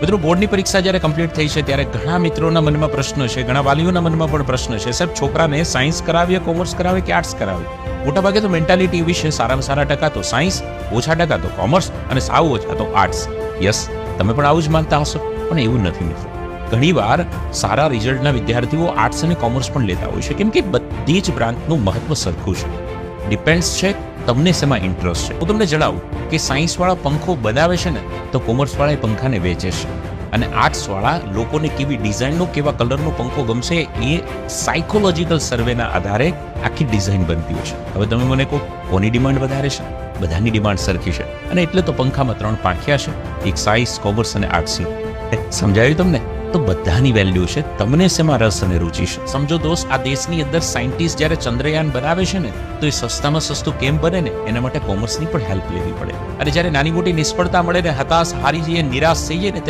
મિત્રો, બોર્ડની પરીક્ષા જ્યારે કમ્પ્લીટ થઈ છે, ત્યારે ઘણા મિત્રોના મનમાં પ્રશ્ન છે, ઘણા વાલીઓના મનમાં પણ પ્રશ્ન છે. સાહેબ, છોકરાને સાયન્સ કરાવીએ, કોમર્સ કરાવે કે આર્ટ્સ કરાવે મોટાભાગે તો મેન્ટાલિટી છે, સારામાં સારા ટકા તો સાયન્સ, ઓછા ટકા તો કોમર્સ અને સાવ ઓછા તો આર્ટ્સ. યસ, તમે પણ આવું જ માનતા હશો? પણ એવું નથી, મિત્રો. ઘણીવાર સારા રિઝલ્ટના વિદ્યાર્થીઓ આર્ટ્સ અને કોમર્સ પણ લેતા હોય છે. કેમ કે બધી જ બ્રાન્ચનું મહત્વ સરખું છે. ડિપેન્ડ્સ છે, તમને શેમાં ઇન્ટરેસ્ટ છે. હું તમને જણાવું કે સાયન્સવાળા પંખો બનાવે છે ને, તો કોમર્સવાળા એ પંખાને વેચે છે. અને આર્ટ્સવાળા લોકોને કેવી ડિઝાઇનનો, કેવા કલરનો પંખો ગમશે એ સાયકોલોજીકલ સર્વેના આધારે આખી ડિઝાઇન બનતી હોય છે. હવે તમે મને કહો, કોની ડિમાન્ડ વધારે છે? બધાની ડિમાન્ડ સરખી છે. અને એટલે તો પંખામાં ત્રણ પાંખિયા છે, એક સાયન્સ કોમર્સ અને આર્ટ્સની સમજાયું તમને? તો બધાની વેલ્યુ છે. તમને શેમાં રસ અને રુચિ છે. સમજો દોસ્ત, આ દેશની અંદર સાયન્ટિસ્ટ જ્યારે ચંદ્રયાન બનાવે છે ને, તો એ સસ્તામાં સસ્તું કેમ બને ને, એના માટે કોમર્સની પણ હેલ્પ લેવી પડે. અને જ્યારે નાની મોટી નિષ્ફળતા મળે ને, હતાશ, હારી જઈએ, નિરાશ થઈએ ને, ત્યારે